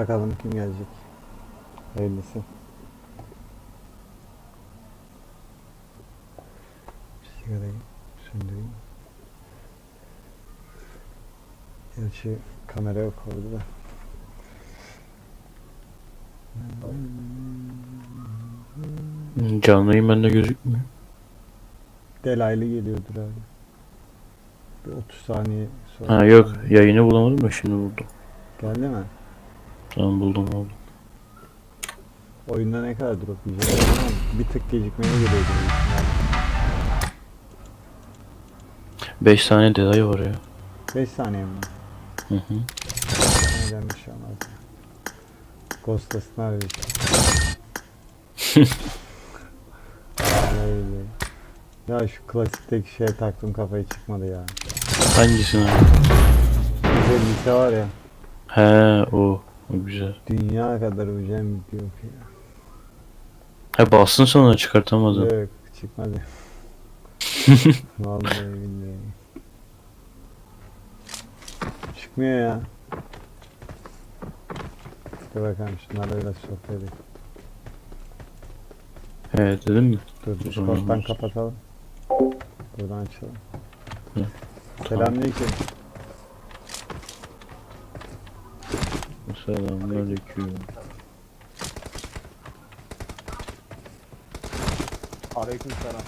Bakalım kim gelecek. Hayırlısı. Sigarayı söndüreyim. Gerçi kamera yok orada da. Canlı yayın gözükmüyor. Delaylı geliyordur abi. Bir 30 saniye sonra. Ha yok yayını bulamadım da şimdi buldum. Geldi mi? Tamam buldum buldum. Oyunda ne kadar drop yiyecek? Ama Bir tık gecikmeye geliyor. gibi. 5 saniye delay var ya. 5 saniye mi? Hı hı. Neden bir şey olmaz. Vallahi billahi. Ya şu klasikteki şeye taktım kafayı çıkmadı ya. Hangisini? Güzel lise var ya. He o. O güzel. Dünya kadar video yok ya. He bastın sonra çıkartamadın. Yok çıkmadı. Vallahi billahi. Çıkmıyor ya. Dur bakalım şunlarla biraz sohbet edelim. He dedim mi? Dur Discord'dan kapatalım. Buradan açalım. Selamünaleyküm. Selamünaleyküm. Aleyküm selam.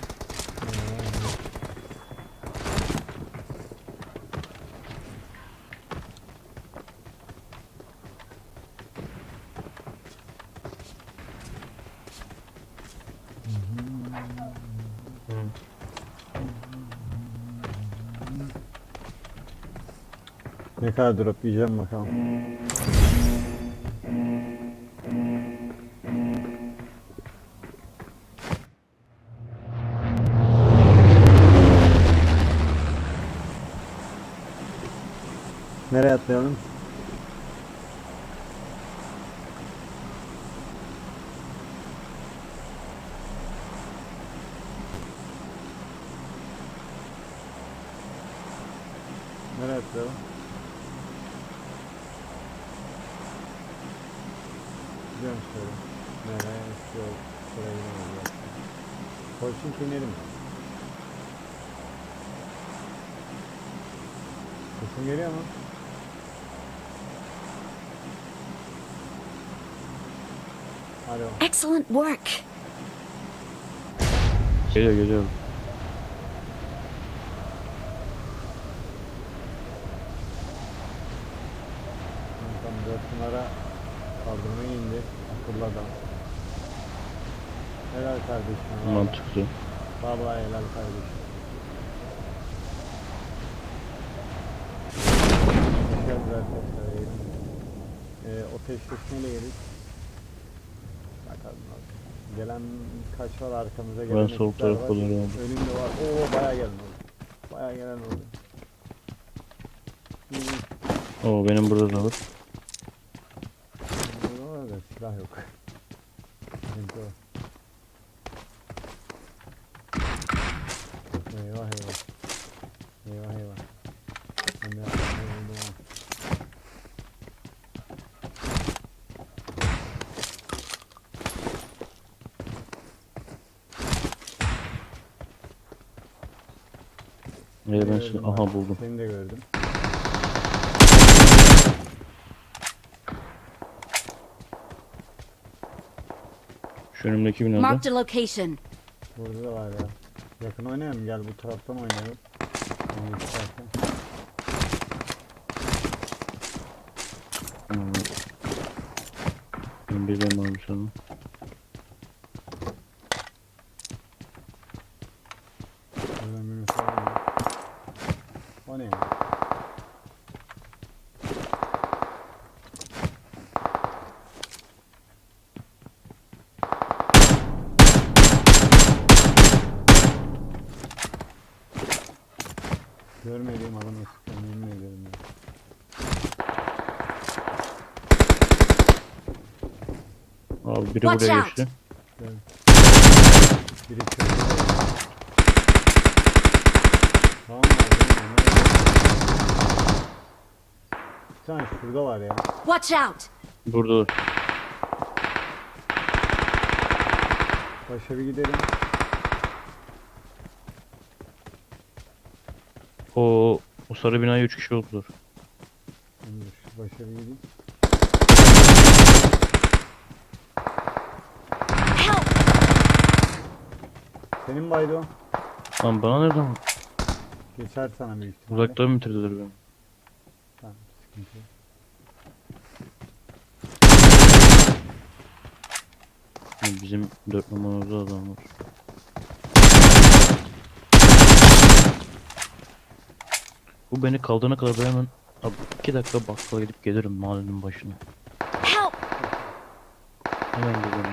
Ne kadar drop yiyeceğim bakalım. Nereye atlayalım? Gidiyorum şöyle. Nereye istiyor? Şuraya gidelim. Koşun inelim. Sesim geliyor mu? Alo. Excellent work. Geliyor geliyor. Tam dört numara kaldırmaya indi. Akıllı adam. Helal kardeşim. vallahi. Helal kardeşim. Arkadaşlar. yayına. Ee, o teşhisini yedik. Bakalım abi. Gelen kaç var arkamıza gelen Ben sol ekipler tarafa var. aldım. Önümde var. Oo bayağı gelen oldu. Bayağı gelen oldu. Oo benim burada da var. Burada var da silah yok. Sıkıntı o. Eyvah eyvah. Eyvah eyvah. Ben de yaptım, ha. Nereye ben Gördüm şimdi? abi. Aha buldum. Seni de gördüm. Şu önümdeki binada. Marked a location. Burada da var ya. Yakın oynayalım gel bu taraftan oynayalım. Hmm. Ben bileyim abi sana. Buradan bir mesaj var. O ne ya? Görmediğim adamı sıkıyorum yemin ediyorum ya. Biri Watch buraya out. geçti. Biri. Tamam abi. Bir tane şurada var ya. Watch out. Burada Başa bir gidelim. o o sarı binaya 3 kişi oldular. Ben de şu başa bir gideyim. Senin baydı o. Lan bana nereden? Geçer sana büyük ihtimalle. Uzaktan mı bitirdiler beni? Tamam sıkıntı yok. Bizim 4 numaramızda adam var. Bu beni kaldırana kadar ben hemen abi 2 dakika bakkala gidip gelirim mahallenin başına. Help! Hemen gelirim.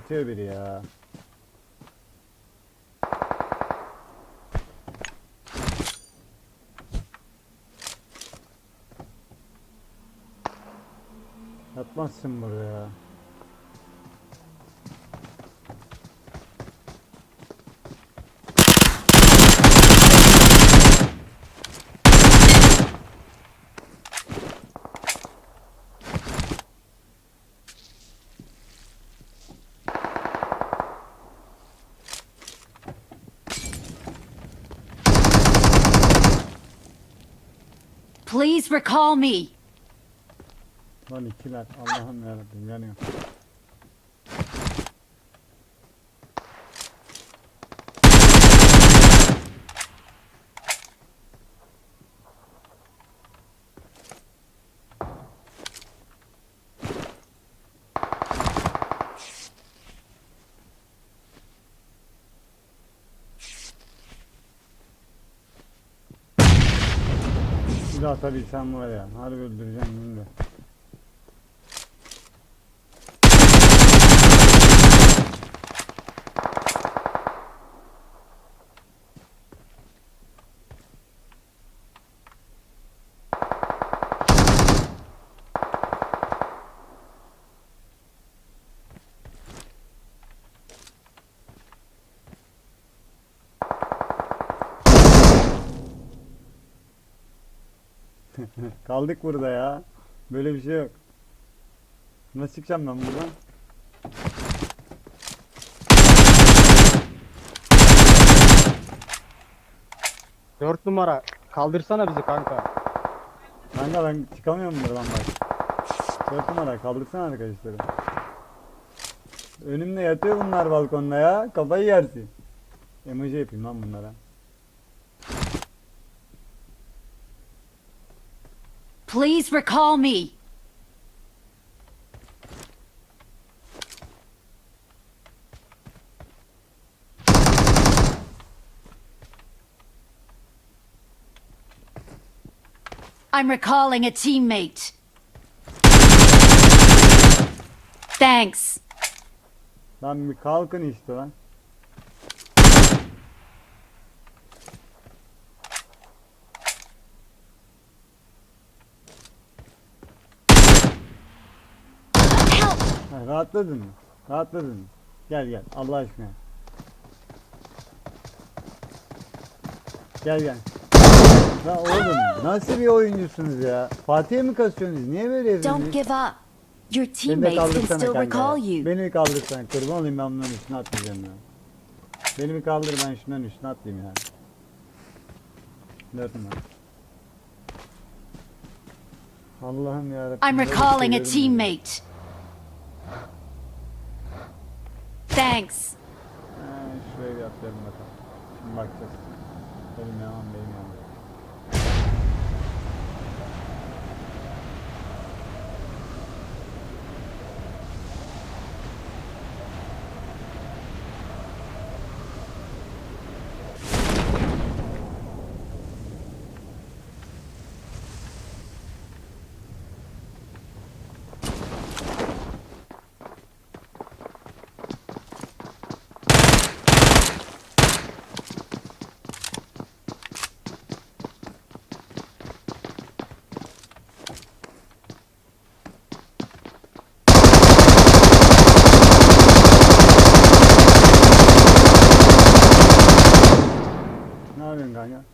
Yatıyor biri ya. Yatmazsın burada Please recall me. Lan ikiler. Allah'ım yarabbim yanıyor. Silah tabii sen var ya. Harbi öldüreceğim bunu da. Kaldık burada ya. Böyle bir şey yok. Nasıl çıkacağım ben buradan? Dört numara. Kaldırsana bizi kanka. Kanka ben çıkamıyorum buradan bak. 4 numara kaldırsana arkadaşları. Önümde yatıyor bunlar balkonda ya. Kafayı yersin. Emoji yapayım lan bunlara. Please recall me. I'm recalling a teammate. Thanks. Bir kalkın işte lan. Rahatladın mı? Rahatladın mı? Gel gel Allah aşkına. Gel gel. Ya oğlum nasıl bir oyuncusunuz ya? Fatih'e mi kasıyorsunuz? Niye böyle Don't give up. Your Beni de teammates can kaldırsana still kanka. recall ya. you. Beni bir kaldırsana. Kurban olayım ben bunların üstüne atlayacağım ya. Beni bir kaldır ben şundan üstüne atlayayım ya. Dört numara. Allah'ım yarabbim. I'm böyle recalling a şeylerim var. teammate. Thanks. Ha, şuraya bir atlayalım bakalım. Şimdi bakacağız. Benim yaman benim yaman. Ne yapıyorsun kanka?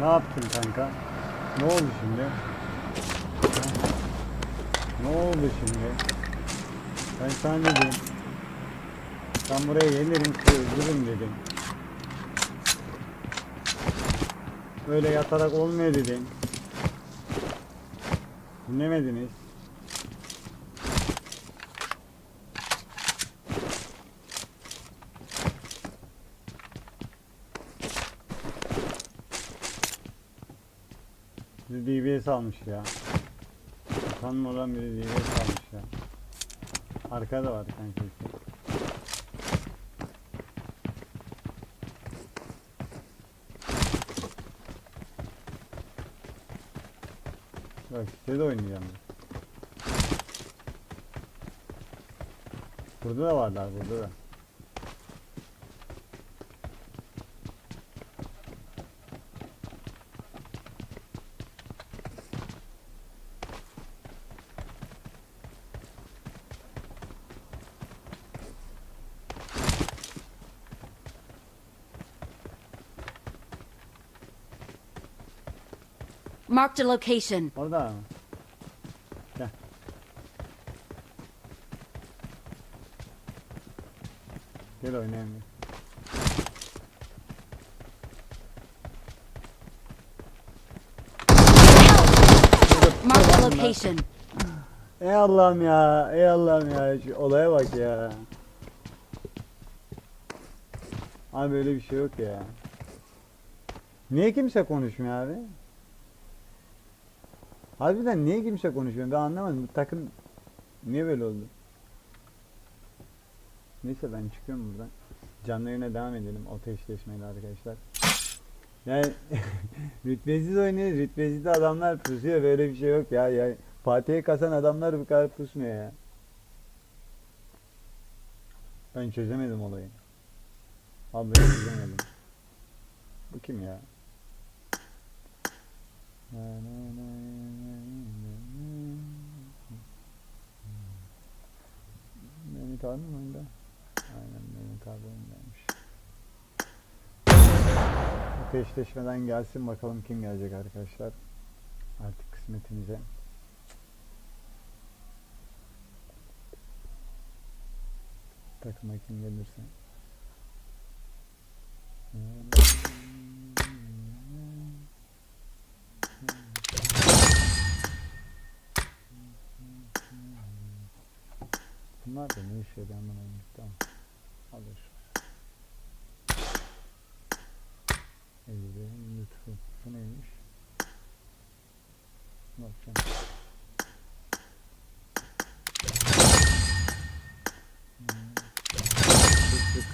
Ne yaptın kanka? Ne oldu şimdi? Ha? Ne oldu şimdi? Sana dedim. Ben buraya gelirim kızdırırım dedim. Böyle yatarak olmuyor dedim. Dinlemediniz. Bizi DBS almış ya. Utanmadan biri DBS almış ya. Arkada var kanka işte. Bak size de oynayacağım. Burada da varlar burada da. Marked a location. Orada? Gel. Gel oynayalım. Marked a location. Ey Allah'ım ya, ey Allah'ım ya, şu olaya bak ya. Abi böyle bir şey yok ya. Niye kimse konuşmuyor abi? Harbiden niye kimse konuşmuyor ben anlamadım. Bu takım niye böyle oldu? Neyse ben çıkıyorum buradan. Canlı yayına devam edelim ateşleşmeyle arkadaşlar. Yani rütbesiz oynuyor, rütbesiz adamlar pusuyor böyle bir şey yok ya. ya Fatih'e kasan adamlar bu kadar pusmuyor ya. Ben çözemedim olayı. Abi çözemedim. Bu kim ya? Mehmet abi mi? Aynen Mehmet abi oyundaymış. Ateşleşmeden gelsin bakalım kim gelecek arkadaşlar. Artık kısmetimize. Takıma kim gelirse. Bunlar da ne işe yarıyor anlamadım. Tamam. Alır. Ellerin lütfu. Bu neymiş? Bakacağım. Hmm.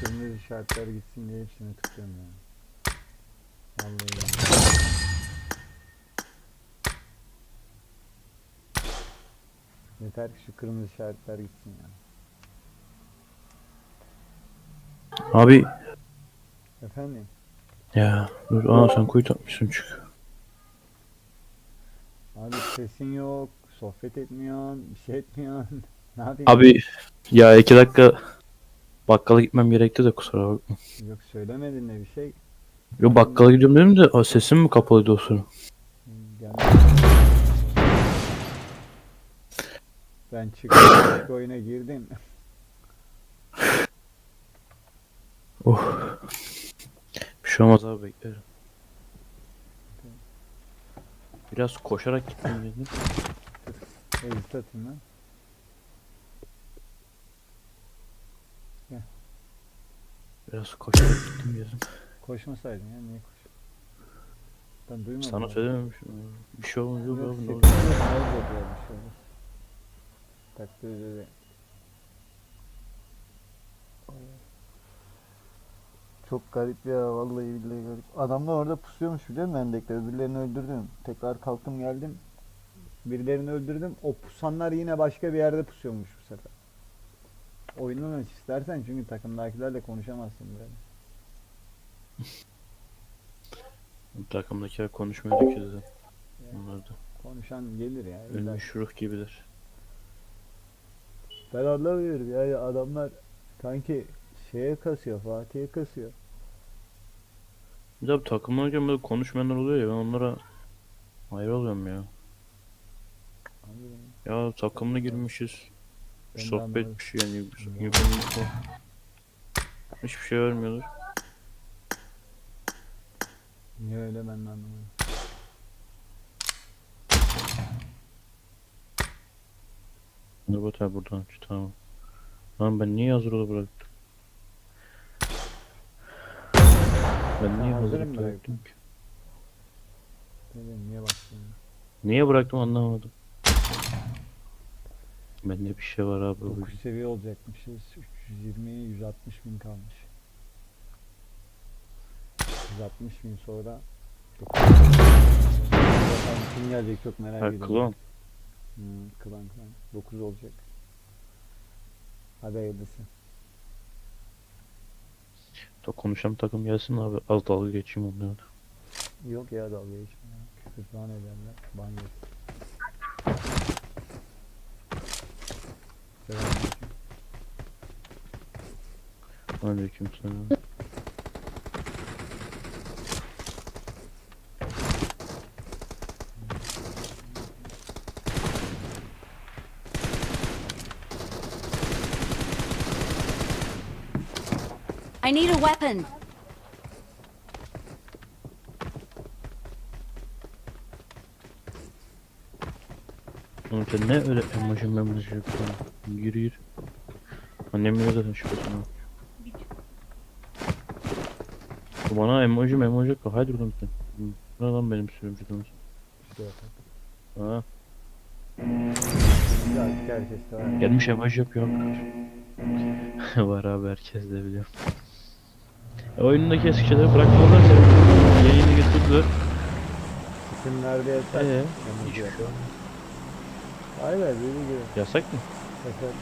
Kırmızı işaretler gitsin diye hepsini tıklıyorum ya. Vallahi billahi. Yeter ki şu kırmızı işaretler gitsin ya. Abi Efendim? ya dur aa sen kuyut atmışsın çünkü. Abi sesin yok, sohbet etmiyorsun, bir şey etmiyorsun. ne yapayım? Abi ya iki dakika bakkala gitmem gerekti de kusura bakma. Yok söylemedin de bir şey. Yo bakkala gidiyorum dedim de aa, sesim mi kapalıydı o sıra? Gelmedi. Ben çıktım, başka oyuna girdim. Bir şey olmaz abi beklerim. Biraz koşarak gitmem dedim. Edit atayım lan. Biraz koşarak gittim dedim. Koşmasaydın ya, niye koş? Ben duymadım. Sana abi. söylememişim. Bir şey olmaz yok Yok, abi ne olur. ya, bir şey olmaz. Takdir ederim. Çok garip ya vallahi billahi garip. Adamlar orada pusuyormuş biliyor musun Hendek'te? Öbürlerini öldürdüm. Tekrar kalktım geldim. Birilerini öldürdüm. O pusanlar yine başka bir yerde pusuyormuş bu sefer. Oyundan aç istersen çünkü takımdakilerle konuşamazsın böyle. Takımdakiler konuşmuyordu ki zaten. Onlar da Konuşan gelir ya. illa. ölmüş ruh gibidir. Ben anlamıyorum yani adamlar sanki şeye kasıyor, Fatih'e kasıyor. Bir de takımlarken böyle konuşmayanlar oluyor ya ben onlara hayır oluyorum ya. Ya takımla girmişiz. Ben de Sohbet bir şey yani. O. Hiçbir şey vermiyorlar. Niye öyle ben de anlamadım. Robot abi buradan tamam. Lan ben niye hazır ola bıraktım? Ben niye hazır hazır mı bıraktım ki? Bileyim, niye baktın? Niye bıraktım anlamadım. Bende bir şey var abi. 9 seviye olacakmışız. 320'ye 160 bin kalmış. 160 bin sonra 9 kim gelecek çok merak ediyorum. klon. Hmm, klan klan. 9 olacak. Hadi hayırlısı. Da konuşan takım gelsin abi. Az dalga geçeyim onlarla. Yok ya dalga geçme. Küfür falan ederler. Ban yok. Aleyküm selam. I need a weapon. Ne öyle emoji memoji yapıyorsun? Yürü yürü. Annem biliyor zaten şüphesini. Bu Bana emoji memoji yapıyor. Haydi buradan sen. Ne lan benim yapalım. Ha, gelmiş emoji yapıyor. var abi herkes de biliyor. E, oyundaki eski şeyleri bırakmıyorlar seni. Yeni getirdiler. İsimlerde yasak. Emoji yapıyor. Vay be böyle gibi. Yasak mı? Yasak.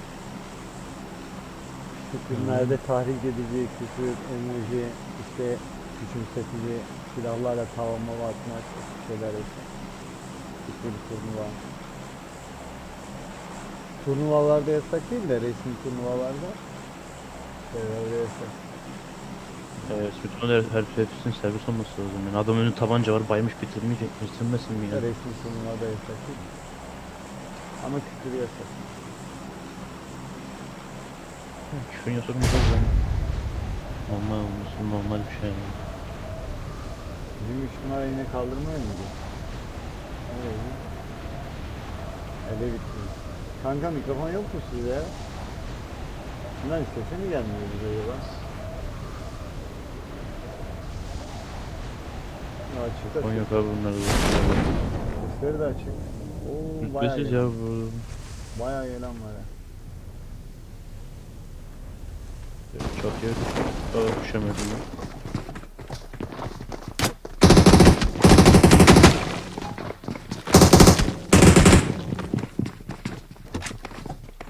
Filmlerde tahrik edici, küfür, emoji, işte küçümsetici, silahlarla tavama atmak, şeyler yasak. Küfür, turnuva. Turnuvalarda yasak değil de resmi turnuvalarda şeylerde yasak. Evet, bütün her, her hepsinin servis olması lazım. Yani adam önünde tabanca var baymış bitirmeyecek. Bitirmesin mi ya? Resmi turnuvada yasak değil. Ama küfür yasak. Küfür yasak mı lan? Normal olması normal bir şey. Yani. Bizim üç numara yine mı gidiyor? Evet. Ele bitti. Kanka mikrofon yok mu sizde ya? Bunlar istese mi gelmiyor bize? Ya Açık Kon açık. abi bunlarda. Sesleri de açık. Oo bayağı Rütbesiz ya bu. bayağı gelen var ya. Çatıya daha düşemedim. ya.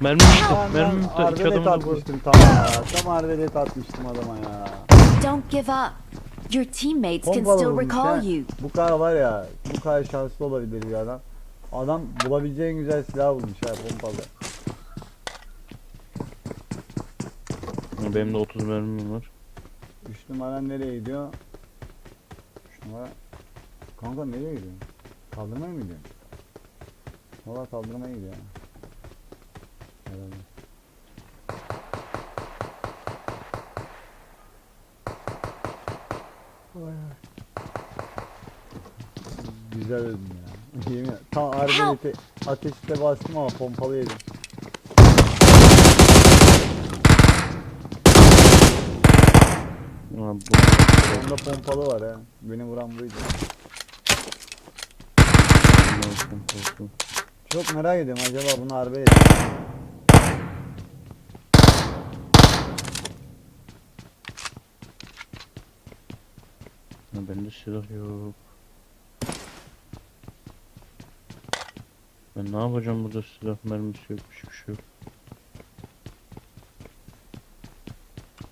Mermi bitti. Mermi bitti. İki arbelet adamı da vurdu. atmıştım tam ya. Tam arbelet atmıştım adama ya. Don't give up. Your teammates can Pompalı still vurmuş recall you. Bu kadar var ya, bu kadar şanslı olabilir bir adam. Adam bulabileceğin güzel silah bulmuş ha pompalı. Benim de 30 mermim var. 3 numara nereye gidiyor? 3 numara. Kanka nereye gidiyor? Kaldırmaya mı gidiyor? Valla kaldırmaya gidiyor. ha. Herhalde. Vay vay. Güzel öldüm ya. Yemin Tam arbeleti ateşte bastım ama pompalı yedim. Aa, bu. Onda pompalı var ha. Beni vuran buydu. Çok merak ediyorum acaba bunu arbelet Ya Bende silah yok. Ben ne yapacağım burada silah mermisi yok hiçbir şey yok.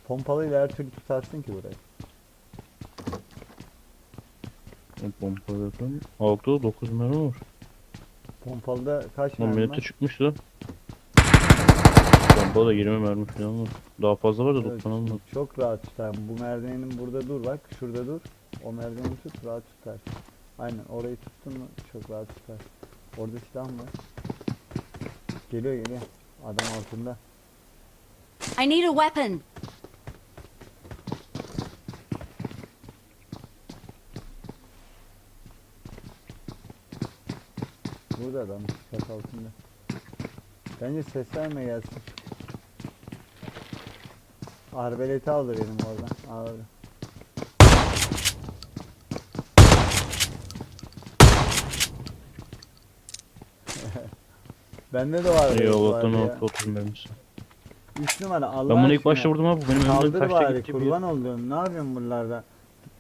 Pompalıyla her türlü tutarsın ki burayı. Pompalı yapalım. Altta 9 mermi var. Pompalıda kaç 10 mermi var? çıkmış lan. Pompalı da 20 mermi falan var. Daha fazla var da Evet, 90 almadı. Çok rahat tutar. Bu merdivenin burada dur bak. Şurada dur. O merdiveni tut rahat tutar. Aynen orayı tuttun mu çok rahat tutar. Orada silah mı? Geliyor geliyor. Adam altında. I need a weapon. Burada adam çat altında. Bence ses verme gelsin. Arbeleti aldı benim oradan. Aldı. Bende de var. Vardı ya. altı oturmamışsın. Üç numara Allah Ben bunu ilk başta vurdum abi. Benim önümden Kaldır kaçta bari gitti bir kurban olduğum. Ne yapıyorsun buralarda?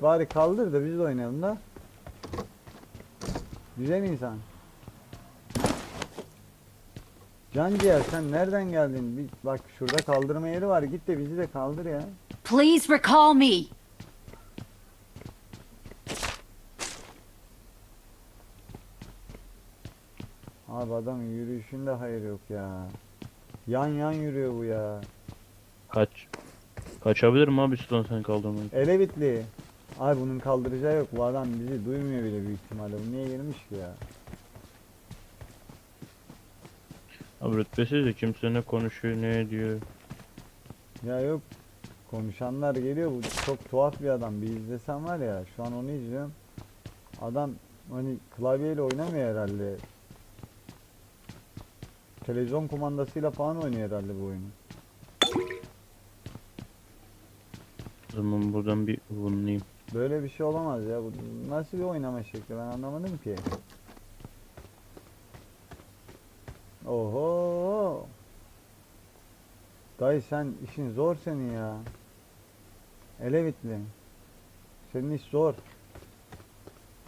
Bari kaldır da biz de oynayalım da. Güzel insan. Can ciğer sen nereden geldin? Bir, bak şurada kaldırma yeri var. Git de bizi de kaldır ya. Please recall me. Abi adamın yürüyüşünde hayır yok ya. Yan yan yürüyor bu ya. Kaç. Kaçabilirim abi üstten sen kaldırmayı. Elevitli. Ay bunun kaldıracağı yok. Bu adam bizi duymuyor bile büyük ihtimalle. Bu niye girmiş ki ya? Abi rütbesiz de kimse ne konuşuyor ne ediyor. Ya yok. Konuşanlar geliyor. Bu çok tuhaf bir adam. Bir izlesem var ya. Şu an onu izliyorum. Adam hani klavyeyle oynamıyor herhalde. Televizyon kumandasıyla falan oynuyor herhalde bu oyunu. O zaman buradan bir vurayım. Böyle bir şey olamaz ya. Bu nasıl bir oynama şekli ben anlamadım ki. Oho. Dayı sen işin zor senin ya. Elevitli. Senin iş zor.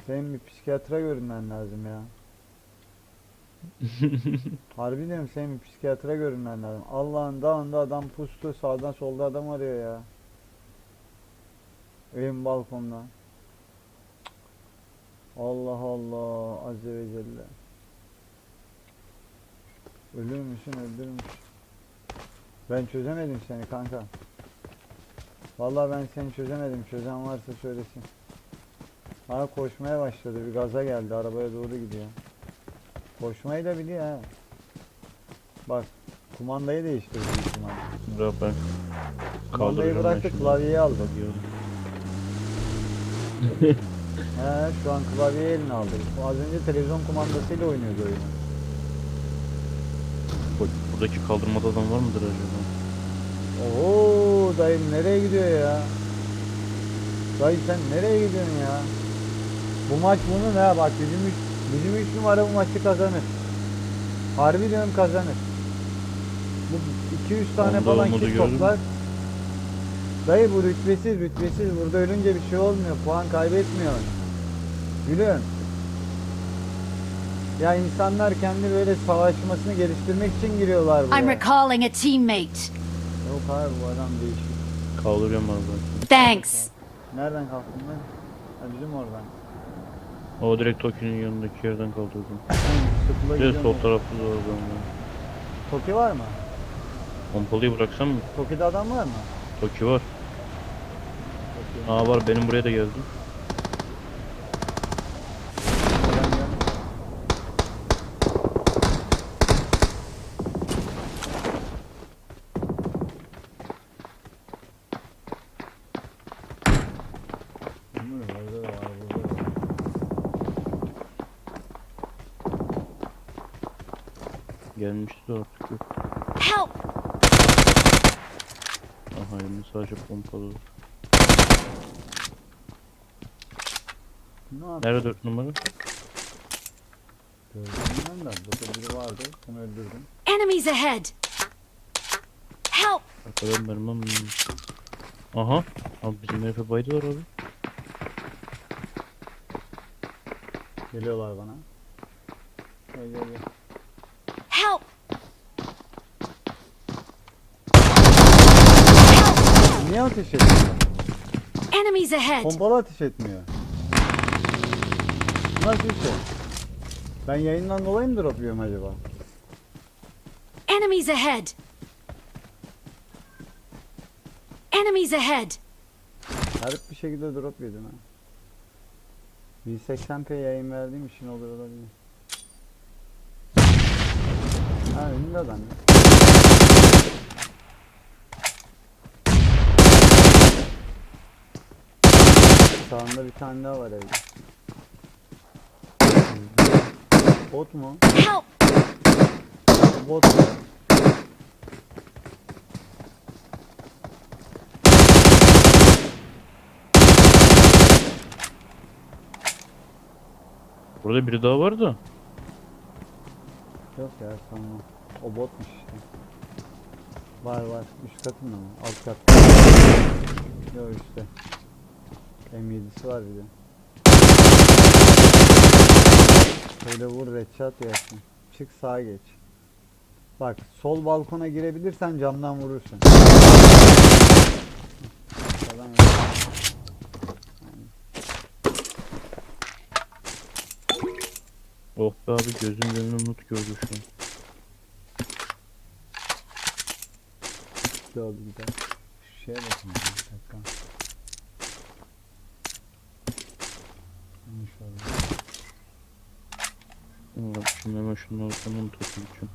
Senin bir psikiyatra görünmen lazım ya. Harbi diyorum senin bir psikiyatra görünmen lazım. Allah'ın dağında adam pustu sağdan solda adam arıyor ya. Evin balkonda. Allah Allah Azze ve Celle. Ölür müsün öldürür müsün? Ben çözemedim seni kanka. Vallahi ben seni çözemedim. Çözen varsa söylesin. Ha koşmaya başladı. Bir gaza geldi. Arabaya doğru gidiyor. Koşmayı da biliyor ha. Bak kumandayı değiştirdi büyük ihtimalle. Bırak ben. Kumandayı Kaldıracağım ben bıraktı şimdi. klavyeyi aldı. He şu an klavyeyi eline aldı. Az önce televizyon kumandasıyla oynuyordu oyunu. Bak, Buradaki kaldırmada adam var mıdır acaba? Oo dayım nereye gidiyor ya? Dayı sen nereye gidiyorsun ya? Bu maç bunun ha bak bizim üç, bizim üç numara bu maçı kazanır. Harbi diyorum kazanır. Bu 200 tane Onda falan mü? toplar. Dayı bu rütbesiz rütbesiz burada ölünce bir şey olmuyor. Puan kaybetmiyor. Gülüm. Ya insanlar kendi böyle savaşmasını geliştirmek için giriyorlar buraya. I'm recalling a teammate. Yok abi bu adam değişik. Kaldırıyorum abi ben. Thanks. Nereden kalktın lan? Ha bizim oradan. O direkt Toki'nin yanındaki yerden kaldırdım. Gidiyorum. sol tarafta da oradan var. Toki var mı? Pompalıyı bıraksam mı? Toki'de adam var mı? Toki var. Toki. Aa var benim buraya da geldi. Gelmişti artık yok. Help! Aha elimde sadece pompalı var. Ne yapayım? Nerede 4 numara? Gördüm ben de. Burada biri vardı. Onu öldürdüm. Enemies ahead! Help! Arkadan vermem. Aha. Abi bizim herife baydılar abi. Geliyorlar bana. Gel gel gel. Help! Niye ateş etmiyor? Enemies ahead! Pompalı ateş etmiyor. Nasıl bir şey? Ben yayından dolayı mı drop yiyorum acaba? Enemies ahead! Enemies ahead! Garip bir şekilde drop yedim ha. 1080p yayın verdiğim için olur olabilir. Ha önünde adam ya. Sağında bir tane daha var evde. Bot mu? Help! Bot mu? Burada biri daha vardı. Yok ya sanmam. O botmuş işte. Var var. Üst katında mı? Alt katta. Yok üstte. M7'si var bir de. Şöyle vur headshot yersin. Çık sağa geç. Bak sol balkona girebilirsen camdan vurursun. Oh be abi gözümün önüne nut gördü şu an. Şu şeye bakın. Bir dakika. Yanlış oldu. Allah şimdi hemen şunun ortamını toplayacağım.